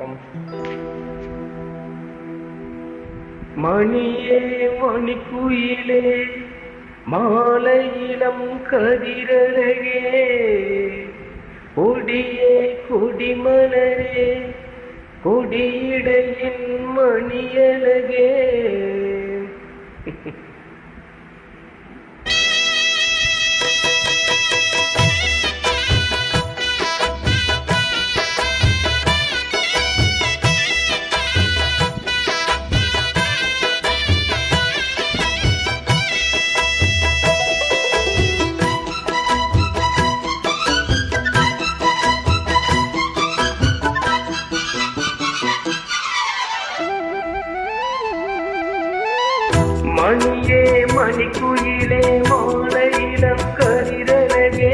வணக்கம். மணியே மணிக்குயிலே மாலையிலம் கதிரழகே. கொடியே கொடிமலரே கொடியிடையின் மணியழகே. மணிக்குயிலே மாலையிடம் கரிதலகே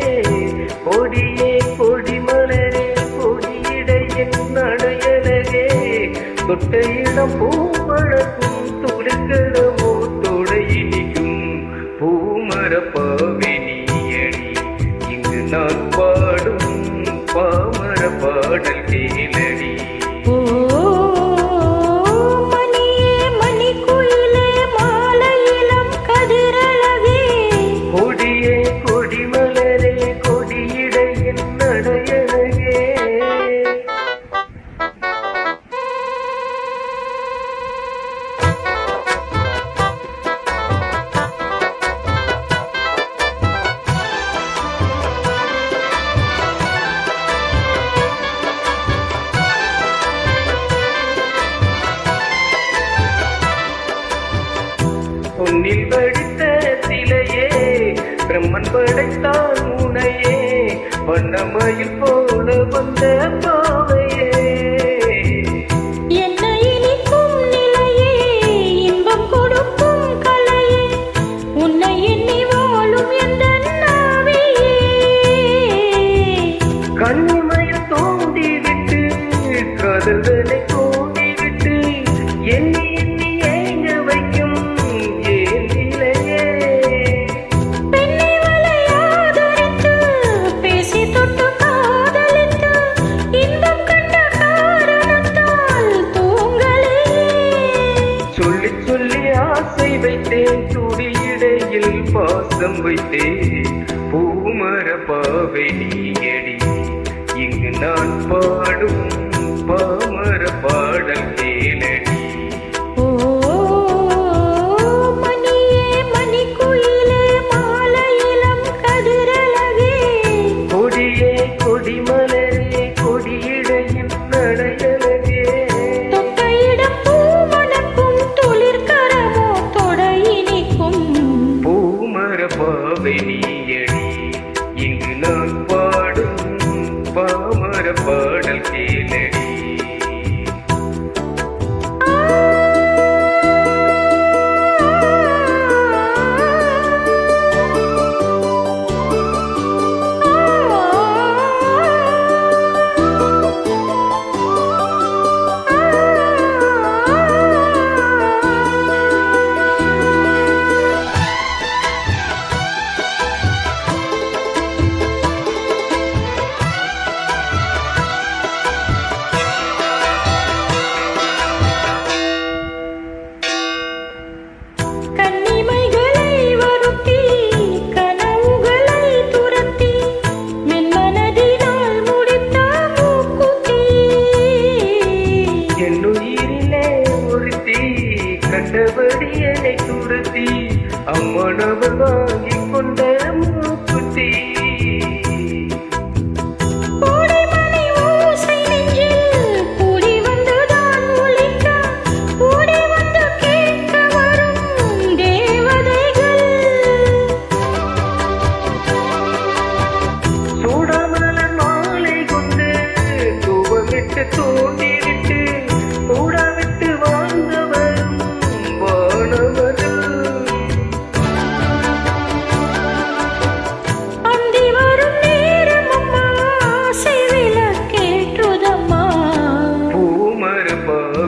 கொடியே கொடிமலரே கொடியிடையின் நடையலகே. தொட்டையிடம் பூமழக்கும் துளுக்கிறமோ தொடையினிக்கும் பூமரப்பாவினியணி இங்கு நான் பாடும் பாமர பாடல் கேளே. மண்ணில் வடித்த சிலையே பிரம்மன் படைத்தான் உனையே. வண்ணமயில் போல வந்த பாவை வைத்தேன் பூமர பாவை நீயடி. இங்கு நான் பாடும் பாமர பாடல் world. கண்டபடி என்னை துரத்தி அம்மனவள்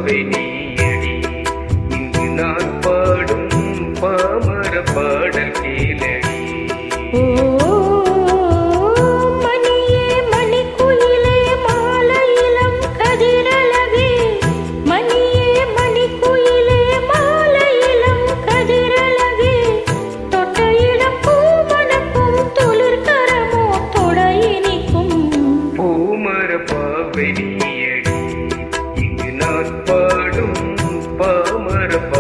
baby. would have